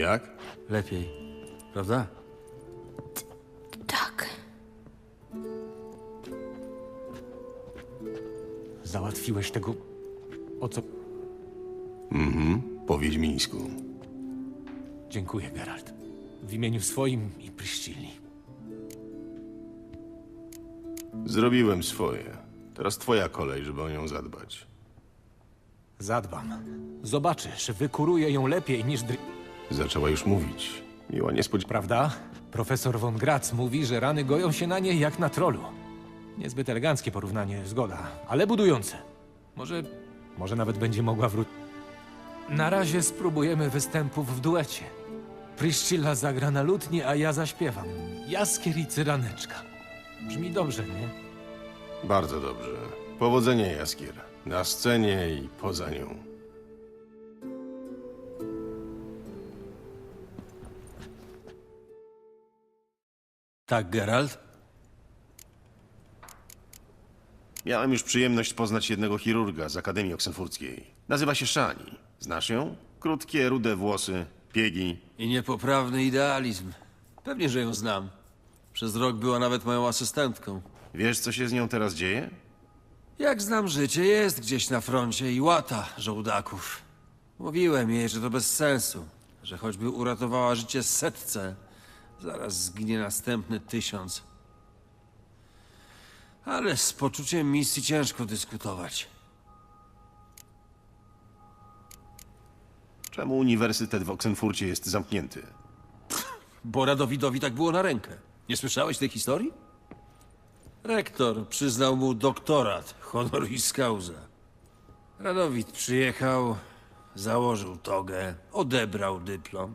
Jak? Lepiej, prawda? Tak. Załatwiłeś tego. O co? Po wiedźmińsku. Dziękuję, Geralt. W imieniu swoim i Pryszcili. Zrobiłem swoje. Teraz twoja kolej, żeby o nią zadbać. Zadbam. Zobaczysz, wykuruję ją lepiej niż dry... Zaczęła już mówić. Miła niespodzianka. Prawda? Profesor von Graz mówi, że rany goją się na niej jak na trolu. Niezbyt eleganckie porównanie, zgoda, ale budujące. Może, może nawet będzie mogła wrócić. Na razie spróbujemy występów w duecie. Pryszcilla zagra na lutni, a ja zaśpiewam. Jaskier i cyraneczka. Brzmi dobrze, nie? Bardzo dobrze. Powodzenia, Jaskier. Na scenie i poza nią. Tak, Geralt? Miałem już przyjemność poznać jednego chirurga z Akademii Oksenfurckiej. Nazywa się Szani. Znasz ją? Krótkie, rude włosy, piegi. I niepoprawny idealizm. Pewnie, że ją znam. Przez rok była nawet moją asystentką. Wiesz, co się z nią teraz dzieje? Jak znam życie, jest gdzieś na froncie i łata żołdaków. Mówiłem jej, że to bez sensu, że choćby uratowała życie setce, zaraz zginie następny tysiąc. Ale z poczuciem misji ciężko dyskutować. Czemu Uniwersytet w Oksenfurcie jest zamknięty? Bo Radowidowi tak było na rękę. Nie słyszałeś tej historii? Rektor przyznał mu doktorat honoris causa. Radowid przyjechał, założył togę, odebrał dyplom.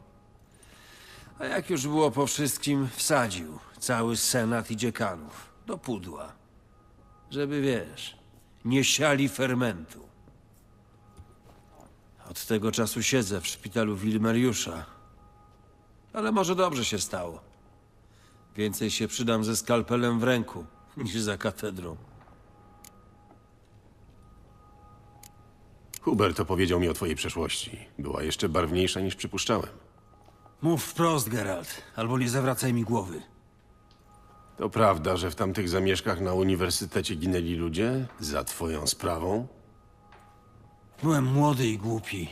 A jak już było po wszystkim, wsadził cały senat i dziekanów do pudła. Żeby, wiesz, nie siali fermentu. Od tego czasu siedzę w szpitalu Wilmeriusza, ale może dobrze się stało. Więcej się przydam ze skalpelem w ręku niż za katedrą. Hubert opowiedział mi o twojej przeszłości. Była jeszcze barwniejsza niż przypuszczałem. Mów wprost, Geralt, albo nie zawracaj mi głowy. To prawda, że w tamtych zamieszkach na uniwersytecie ginęli ludzie? Za twoją sprawą? Byłem młody i głupi.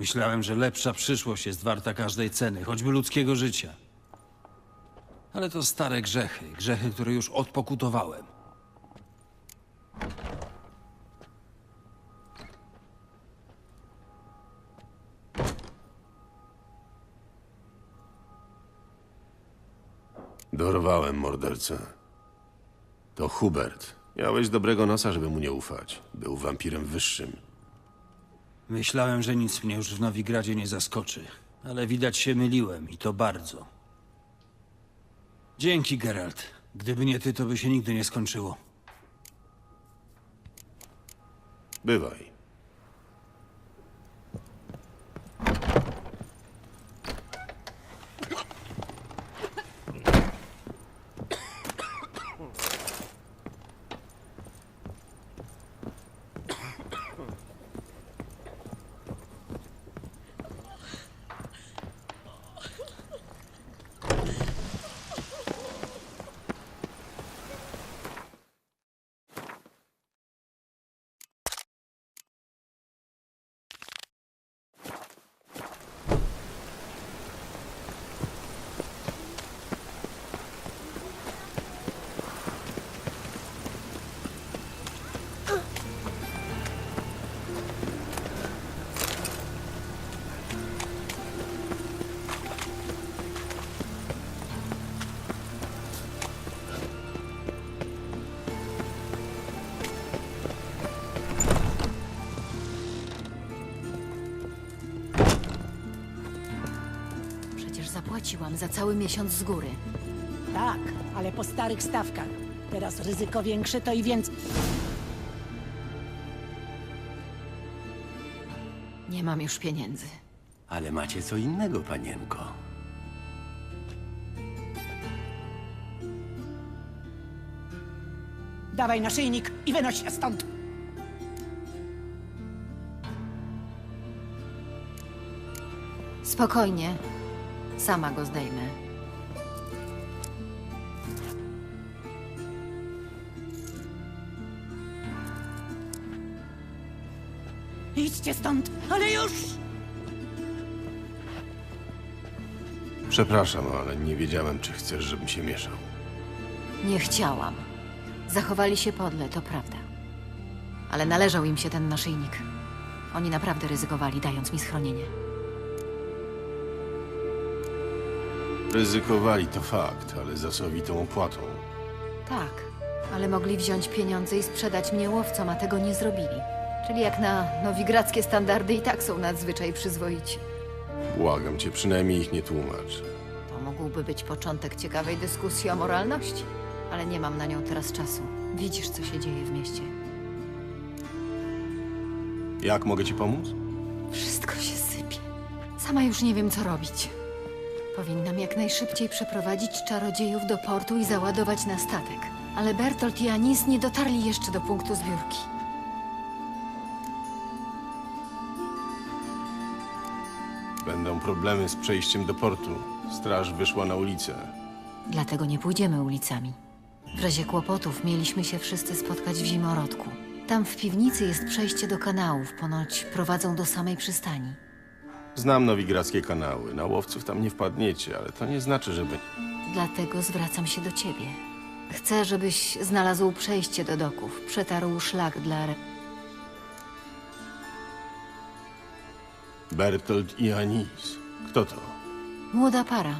Myślałem, że lepsza przyszłość jest warta każdej ceny, choćby ludzkiego życia. Ale to stare grzechy, grzechy, które już odpokutowałem. Dorwałem mordercę. To Hubert. Miałeś dobrego nosa, żeby mu nie ufać. Był wampirem wyższym. Myślałem, że nic mnie już w Nowigradzie nie zaskoczy, ale widać się myliłem i to bardzo. Dzięki, Geralt. Gdyby nie ty, to by się nigdy nie skończyło. Bywaj. Zapłaciłam za cały miesiąc z góry. Tak, ale po starych stawkach. Teraz ryzyko większe to i więcej. Nie mam już pieniędzy. Ale macie co innego, panienko. Dawaj naszyjnik i wynoś się stąd. Spokojnie. Sama go zdejmę. Idźcie stąd, ale już! Przepraszam, ale nie wiedziałem, czy chcesz, żebym się mieszał. Nie chciałam. Zachowali się podle, to prawda. Ale należał im się ten naszyjnik. Oni naprawdę ryzykowali, dając mi schronienie. Ryzykowali to fakt, ale za sowitą opłatą. Tak, ale mogli wziąć pieniądze i sprzedać mnie łowcom, a tego nie zrobili. Czyli jak na nowigradzkie standardy i tak są nadzwyczaj przyzwoici. Błagam cię, przynajmniej ich nie tłumacz. To mógłby być początek ciekawej dyskusji o moralności, ale nie mam na nią teraz czasu. Widzisz, co się dzieje w mieście. Jak mogę ci pomóc? Wszystko się sypie. Sama już nie wiem, co robić. Powinnam jak najszybciej przeprowadzić czarodziejów do portu i załadować na statek. Ale Bertolt i Anis nie dotarli jeszcze do punktu zbiórki. Będą problemy z przejściem do portu. Straż wyszła na ulicę. Dlatego nie pójdziemy ulicami. W razie kłopotów mieliśmy się wszyscy spotkać w zimorodku. Tam w piwnicy jest przejście do kanałów, ponoć prowadzą do samej przystani. Znam nowigradzkie kanały. Na łowców tam nie wpadniecie, ale to nie znaczy, że będzie. Dlatego zwracam się do ciebie. Chcę, żebyś znalazł przejście do doków, przetarł szlak dla... re- Bertolt i Anis. Kto to? Młoda para.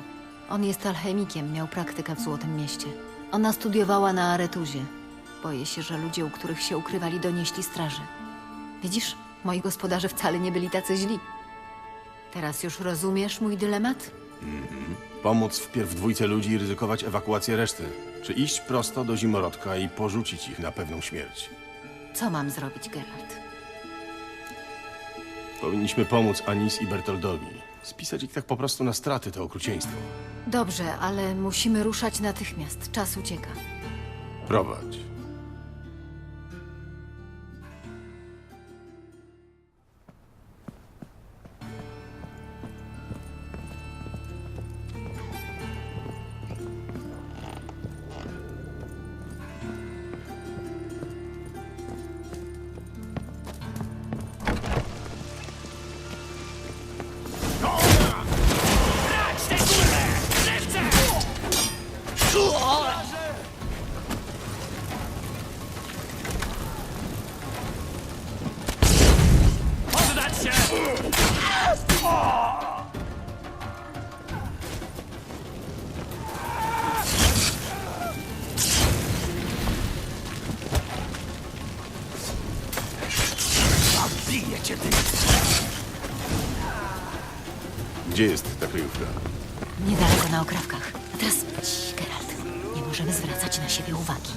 On jest alchemikiem, miał praktykę w Złotym Mieście. Ona studiowała na Aretuzie. Boję się, że ludzie, u których się ukrywali, donieśli straży. Widzisz, moi gospodarze wcale nie byli tacy źli. Teraz już rozumiesz mój dylemat? Pomóc wpierw dwójce ludzi i ryzykować ewakuację reszty. Czy iść prosto do zimorodka i porzucić ich na pewną śmierć? Co mam zrobić, Geralt? Powinniśmy pomóc Anis i Bertoldowi. Spisać ich tak po prostu na straty to okrucieństwo. Dobrze, ale musimy ruszać natychmiast. Czas ucieka. Prowadź. Niedaleko na okrawkach. A teraz, Cii, Geralt, nie możemy zwracać na siebie uwagi.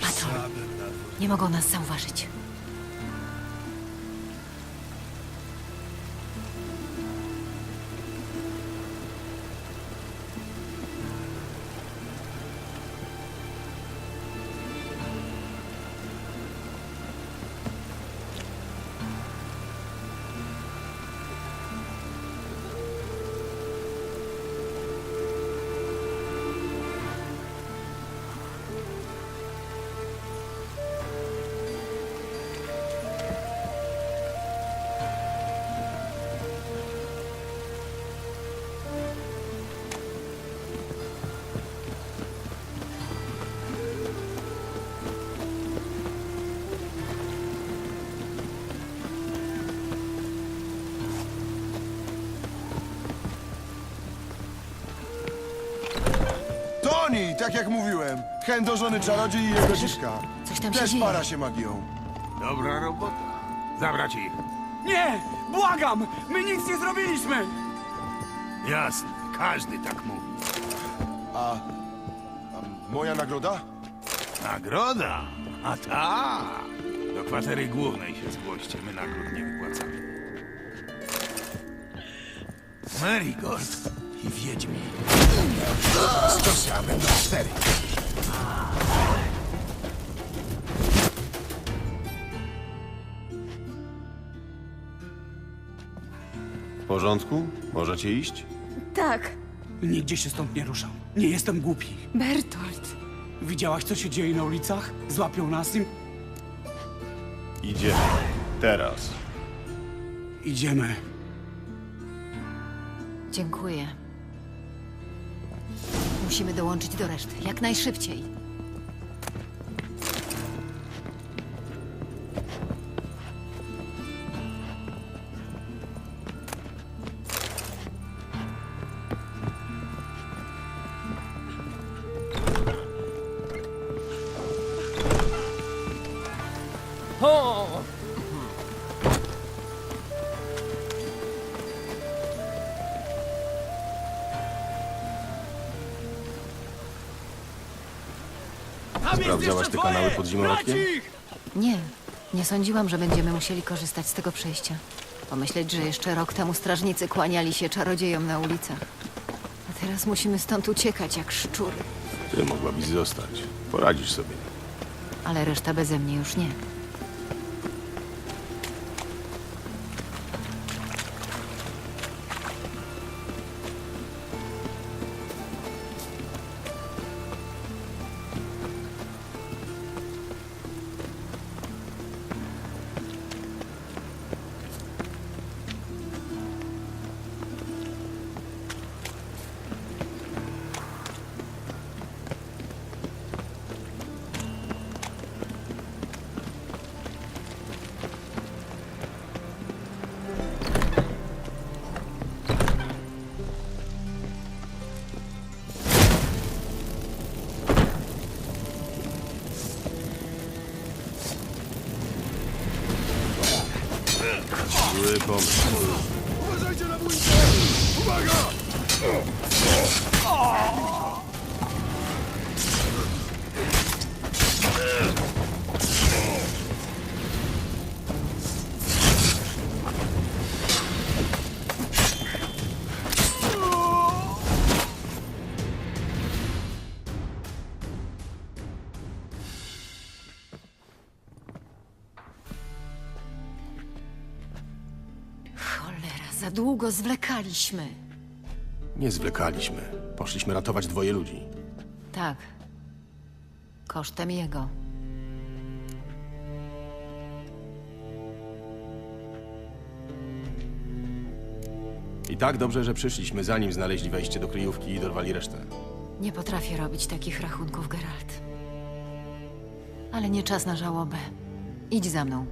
Patrol. Nie mogą nas zauważyć. Toni, tak jak mówiłem. Chędożony czarodziej i jego dziewka. Coś tam się Też dzieje. para się magią. Dobra robota. Zabrać ich. Nie! Błagam! My nic nie zrobiliśmy! Jasne, każdy tak mówi. A moja nagroda? Nagroda? A tak! Do kwatery głównej się zgłoście, my nagród nie wypłacamy. Marigold i wiedźmi. Stosamy do cztery. W porządku? Możecie iść? Tak, Nigdzie się stąd nie ruszam. Nie jestem głupi. Bertolt. Widziałaś, co się dzieje na ulicach? Złapią nas i... Idziemy. Teraz. Idziemy. Dziękuję. Musimy dołączyć do reszty, jak najszybciej. Sprawdzałaś te kanały pod zimowatkiem? Nie, nie sądziłam, że będziemy musieli korzystać z tego przejścia. Pomyśleć, że jeszcze rok temu strażnicy kłaniali się czarodziejom na ulicach. A teraz musimy stąd uciekać jak szczury. Ty mogłabyś zostać. Poradzisz sobie. Ale reszta beze mnie już nie. 처음. Długo zwlekaliśmy. Nie zwlekaliśmy. Poszliśmy ratować dwoje ludzi. Tak. Kosztem jego. I tak dobrze, że przyszliśmy, zanim znaleźli wejście do kryjówki i dorwali resztę. Nie potrafię robić takich rachunków, Geralt. Ale nie czas na żałobę. Idź za mną.